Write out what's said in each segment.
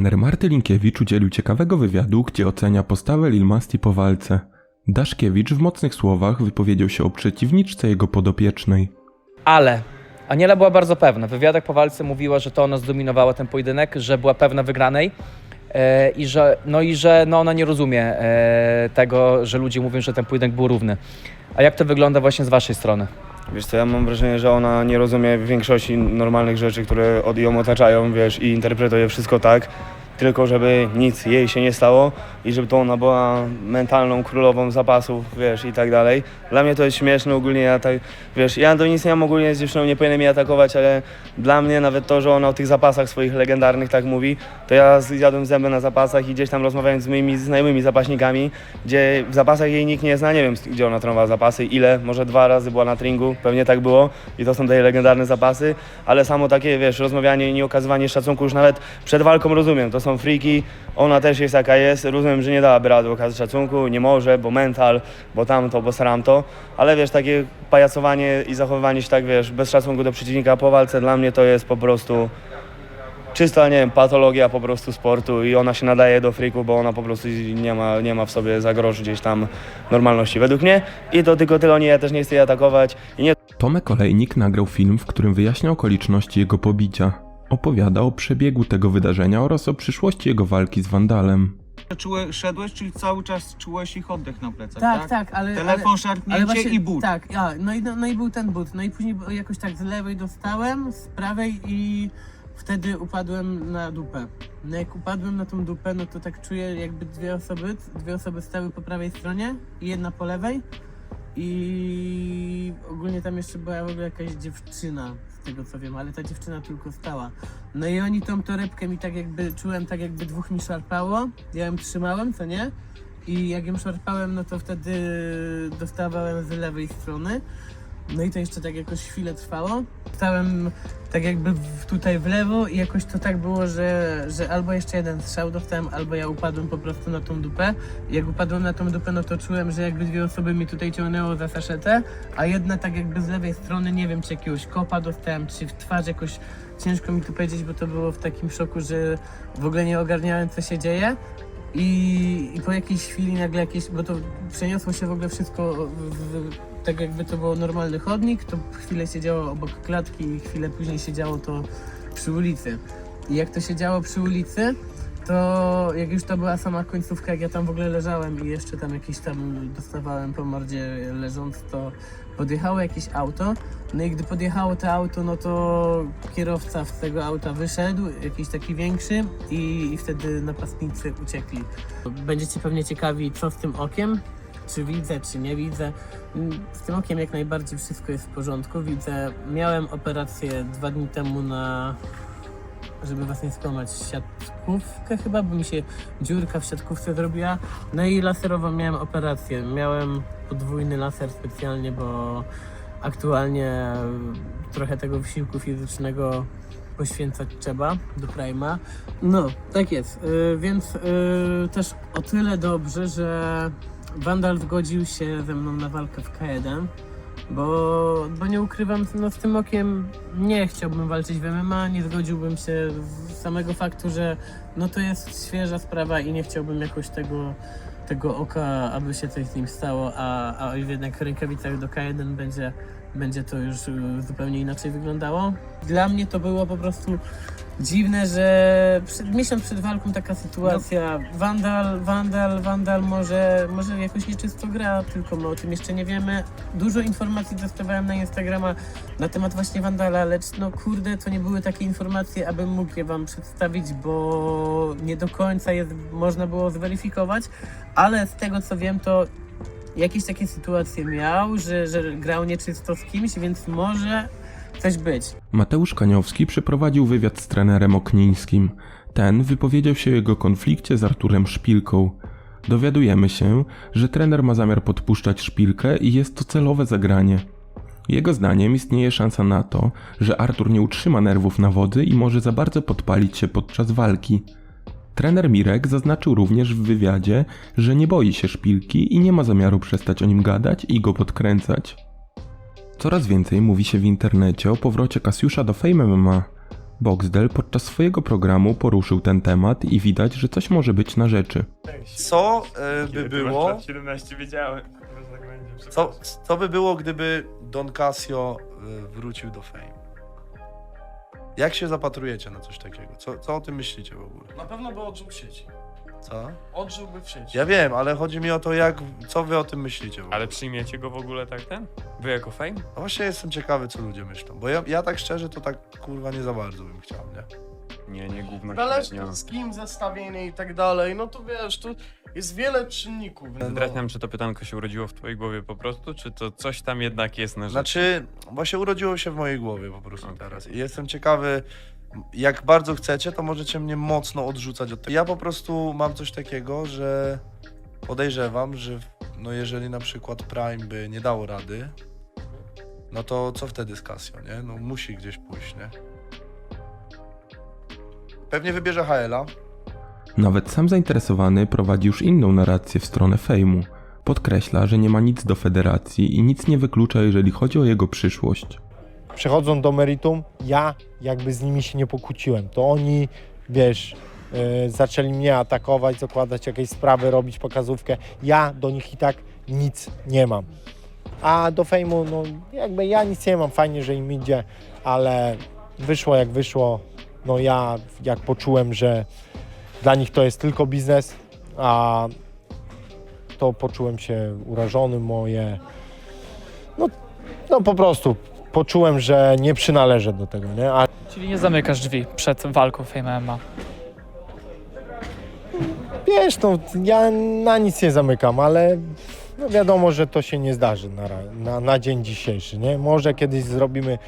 Trener Marty Linkiewicz udzielił ciekawego wywiadu, gdzie ocenia postawę Lil Masti po walce. Daszkiewicz w mocnych słowach wypowiedział się o przeciwniczce jego podopiecznej. Ale Aniela była bardzo pewna. W po walce mówiła, że to ona zdominowała ten pojedynek, że była pewna wygranej e, i że, no i że no ona nie rozumie e, tego, że ludzie mówią, że ten pojedynek był równy. A jak to wygląda właśnie z waszej strony? Wiesz co, ja mam wrażenie, że ona nie rozumie większości normalnych rzeczy, które od ją otaczają, wiesz, i interpretuje wszystko tak, tylko żeby nic jej się nie stało i żeby to ona była mentalną królową zapasów, wiesz, i tak dalej. Dla mnie to jest śmieszne, ogólnie ja tak, wiesz, ja do nic nie mam ogólnie z dziewczyną, nie powinienem jej atakować, ale dla mnie nawet to, że ona o tych zapasach swoich legendarnych tak mówi, to ja zjadłem zęby na zapasach i gdzieś tam rozmawiając z moimi znajomymi zapaśnikami, gdzie w zapasach jej nikt nie zna, nie wiem gdzie ona trenowała zapasy, ile, może dwa razy była na tringu, pewnie tak było i to są te legendarne zapasy, ale samo takie, wiesz, rozmawianie i nie okazywanie szacunku już nawet przed walką rozumiem, to są friki, ona też jest jaka jest, rozumiem, że nie dałaby rady okazać szacunku, nie może, bo mental, bo tamto, bo to, ale wiesz, takie pajacowanie i zachowywanie się tak, wiesz, bez szacunku do przeciwnika po walce dla mnie to jest po prostu czysta, nie wiem, patologia po prostu sportu i ona się nadaje do friku, bo ona po prostu nie ma, nie ma w sobie zagrożu gdzieś tam normalności według mnie. I to tylko tyle, nie, ja też nie chcę jej atakować i nie Tomek Olejnik nagrał film, w którym wyjaśnia okoliczności jego pobicia. Opowiada o przebiegu tego wydarzenia oraz o przyszłości jego walki z Wandalem. Czułe, szedłeś, czyli cały czas czułeś ich oddech na plecach, Tak, tak? tak, ale. Telefon, ale, szarpnięcie właśnie- i but. Tak, a, no, i, no i był ten but. No i później jakoś tak z lewej dostałem, z prawej i wtedy upadłem na dupę. No jak upadłem na tą dupę, no to tak czuję jakby dwie osoby, dwie osoby stały po prawej stronie i jedna po lewej. I ogólnie tam jeszcze była w ogóle jakaś dziewczyna, z tego co wiem, ale ta dziewczyna tylko stała. No i oni tą torebkę mi tak jakby, czułem tak jakby dwóch mi szarpało, ja ją trzymałem, co nie? I jak ją szarpałem, no to wtedy dostawałem z lewej strony. No i to jeszcze tak jakoś chwilę trwało. Stałem tak jakby w, tutaj w lewo i jakoś to tak było, że, że albo jeszcze jeden strzał dostałem, albo ja upadłem po prostu na tą dupę. Jak upadłem na tą dupę, no to czułem, że jakby dwie osoby mi tutaj ciągnęło za saszetę, a jedna tak jakby z lewej strony, nie wiem, czy jakiegoś kopa dostałem, czy w twarz jakoś ciężko mi tu powiedzieć, bo to było w takim szoku, że w ogóle nie ogarniałem, co się dzieje. I, I po jakiejś chwili nagle jakieś, bo to przeniosło się w ogóle wszystko w, w, tak jakby to był normalny chodnik, to chwilę się działo obok klatki i chwilę później się działo to przy ulicy. I jak to się działo przy ulicy, to jak już to była sama końcówka, jak ja tam w ogóle leżałem i jeszcze tam jakieś tam dostawałem po mordzie leżąc, to podjechało jakieś auto. No i gdy podjechało to auto, no to kierowca z tego auta wyszedł, jakiś taki większy i, i wtedy napastnicy uciekli. Będziecie pewnie ciekawi, co z tym okiem, czy widzę, czy nie widzę. Z tym okiem jak najbardziej wszystko jest w porządku. Widzę, miałem operację dwa dni temu na żeby was nie skłamać, siatkówkę chyba, bo mi się dziurka w siatkówce zrobiła. No i laserowo miałem operację. Miałem podwójny laser specjalnie, bo aktualnie trochę tego wysiłku fizycznego poświęcać trzeba do Prima. No, tak jest. Y, więc y, też o tyle dobrze, że Vandal zgodził się ze mną na walkę w K1. Bo, bo nie ukrywam, no z tym okiem nie chciałbym walczyć w MMA, nie zgodziłbym się z samego faktu, że no to jest świeża sprawa i nie chciałbym jakoś tego, tego oka, aby się coś z nim stało, a, a jednak w rękawicach do K1 będzie, będzie to już y, zupełnie inaczej wyglądało. Dla mnie to było po prostu dziwne, że przed, miesiąc przed walką taka sytuacja, Vandal, Vandal, Vandal może, może jakoś nieczysto gra, tylko my o tym jeszcze nie wiemy. Dużo informacji dostawałem na Instagrama na temat właśnie Vandala, lecz no kurde, to nie były takie informacje, abym mógł je wam przedstawić, bo nie do końca je można było zweryfikować, ale z tego co wiem, to jakieś takie sytuacje miał, że, że grał nieczysto z kimś, więc może coś być. Mateusz Kaniowski przeprowadził wywiad z trenerem Oknińskim. Ten wypowiedział się o jego konflikcie z Arturem Szpilką. Dowiadujemy się, że trener ma zamiar podpuszczać Szpilkę i jest to celowe zagranie. Jego zdaniem istnieje szansa na to, że Artur nie utrzyma nerwów na wody i może za bardzo podpalić się podczas walki. Trener Mirek zaznaczył również w wywiadzie, że nie boi się Szpilki i nie ma zamiaru przestać o nim gadać i go podkręcać. Coraz więcej mówi się w internecie o powrocie Kasiusza do Fame MMA. Boxdel podczas swojego programu poruszył ten temat i widać, że coś może być na rzeczy. Co e, by było, 17 wiedziałem. co, co by było, gdyby Don Casio e, wrócił do fame? Jak się zapatrujecie na coś takiego? Co, co o tym myślicie w ogóle? Na pewno by odżył w sieci. Co? Odżyłby w sieci. Ja wiem, ale chodzi mi o to, jak, co wy o tym myślicie w ogóle. Ale przyjmiecie go w ogóle tak ten? Wy jako fame? No właśnie jestem ciekawy, co ludzie myślą, bo ja, ja tak szczerze to tak kurwa nie za bardzo bym chciał, nie? Nie, nie gówno Zależy średnio. z kim zestawienie i tak dalej, no to wiesz, tu jest wiele czynników. No. Zdrać nam, czy to pytanko się urodziło w twojej głowie po prostu, czy to coś tam jednak jest na rzeczy? Znaczy, właśnie urodziło się w mojej głowie po prostu Okej. teraz. I jestem ciekawy, jak bardzo chcecie, to możecie mnie mocno odrzucać od tego. Ja po prostu mam coś takiego, że podejrzewam, że w- no jeżeli na przykład Prime by nie dało rady, no to co wtedy z Casio, nie? No musi gdzieś pójść, nie? Pewnie wybierze HL-a. Nawet sam zainteresowany prowadzi już inną narrację w stronę fejmu. Podkreśla, że nie ma nic do federacji i nic nie wyklucza, jeżeli chodzi o jego przyszłość. przechodząc do meritum, ja jakby z nimi się nie pokłóciłem. To oni, wiesz, e, zaczęli mnie atakować, zakładać jakieś sprawy, robić pokazówkę. Ja do nich i tak nic nie mam. A do fejmu, no jakby ja nic nie mam, fajnie, że im idzie, ale wyszło jak wyszło. No ja jak poczułem, że dla nich to jest tylko biznes, a to poczułem się urażony, moje... No, no po prostu poczułem, że nie przynależę do tego, nie? A Czyli nie zamykasz drzwi przed walką Fame MMA. wiesz, no ja na nic nie zamykam, ale no wiadomo, że to się nie zdarzy na, ra- na, na dzień dzisiejszy, nie? Może kiedyś zrobimy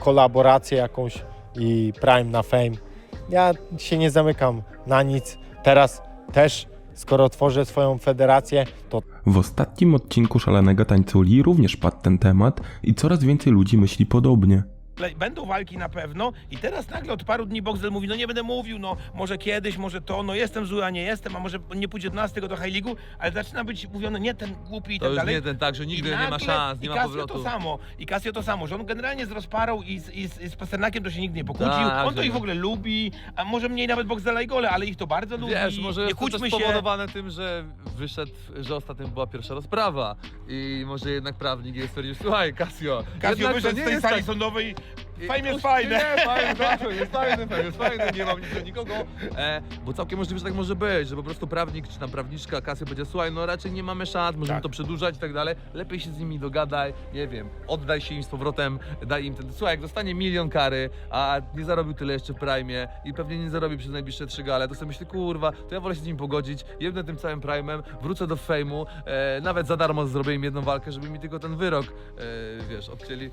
kolaborację jakąś i Prime na Fame. Ja się nie zamykam na nic. Teraz też, skoro tworzę swoją federację, to W ostatnim odcinku Szalonego Tańculi również padł ten temat i coraz więcej ludzi myśli podobnie. Będą walki na pewno i teraz nagle od paru dni Boxel mówi, no nie będę mówił, no może kiedyś, może to, no jestem zły, a nie jestem, a może nie pójdzie do nas tego do High League'u, ale zaczyna być mówione, nie ten głupi i To tak dalej. nie ten tak, że I nigdy nie ma nagle- szans, nie i ma Casio powrotu. to samo, i Casio to samo, że on generalnie z Rozparą i z, i z, i z Pasternakiem to się nigdy nie pokłócił, Tak, on to że- ich w ogóle lubi, a może mniej nawet Boxela i Gole, ale ich to bardzo lubi, Wiesz, może nie jest to też kłóćmy się. spowodowane tym, że wyszedł, że ostatnio była pierwsza rozprawa i może jednak prawnik jest stwierdził, słuchaj Casio, Casio jednak to wyszedł z tej jest sali tak- sądowej, Fajnie jest fajne. Nie, zawsze jest fajny, fajny, jest fajny, nie mam nic do nikogo, e, bo całkiem możliwe, że tak może być, że po prostu prawnik czy tam prawniczka Casio będzie, słuchaj, no raczej nie mamy szans, możemy Tak. to przedłużać i tak dalej, lepiej się z nimi dogadaj, nie wiem, oddaj się im z powrotem, daj im ten, słuchaj, jak dostanie milion kary, a nie zarobił tyle jeszcze w Prime i pewnie nie zarobi przez najbliższe trzy gale, to sobie myślę, kurwa, to ja wolę się z nim pogodzić, jebnę tym całym Prime'em, wrócę do fejmu, e, nawet za darmo zrobię im jedną walkę, żeby mi tylko ten wyrok, e, wiesz, odcięli.